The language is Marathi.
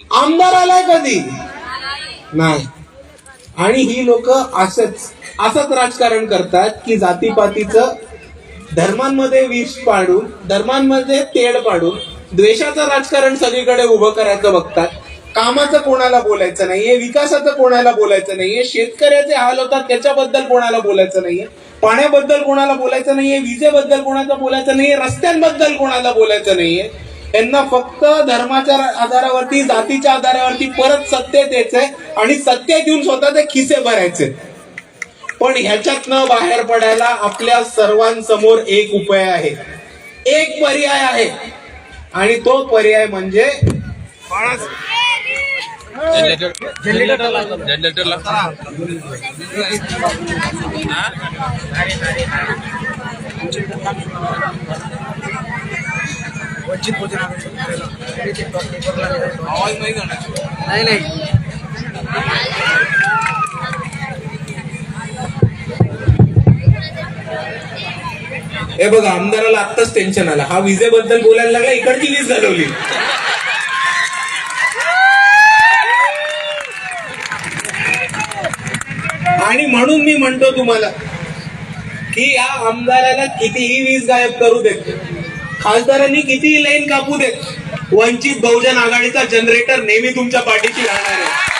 आमदार आलाय कधी? नाही. आणि ही लोक असंच असंच राजकारण करतात की जातीपातीचं धर्मांमध्ये विष पाडून धर्मांमध्ये तेढ पाडून द्वेषाचं राजकारण सगळीकडे उभं करायचं बघतात. कामाचं कोणाला बोलायचं नाहीये विकासाचं कोणाला बोलायचं नाहीये शेतकऱ्याचे हाल होतात त्याच्याबद्दल कोणाला बोलायचं नाहीये पाण्याबद्दल कोणाला बोलायचं नाहीये विजेबद्दल कोणाला बोलायचं नाहीये रस्त्यांबद्दल कोणाला बोलायचं नाहीये. त्यांना फक्त धर्माच्या आधारावरती जातीच्या आधारावरती परत सत्य द्यायचंय आणि सत्य देऊन स्वतःचे खिसे भरायचे. पण ह्याच्यातनं बाहेर पडायला आपल्या सर्वांसमोर एक उपाय आहे. एक पर्याय आहे. आणि तो पर्याय म्हणजे जनरेटर नाही नाही हे बघा आमदाराला आत्ताच टेन्शन आलं. हा विजेबद्दल बोलायला लागला इकडची वीज घालवली. आणि म्हणून मी म्हणतो तुम्हाला की या आमदाराला कितीही वीज गायब करू देतो खासदारांनी कितीही लाईन कापू देत वंचित बहुजन आघाडीचा जनरेटर नेहमी तुमच्या पाठीशी राहणार आहे.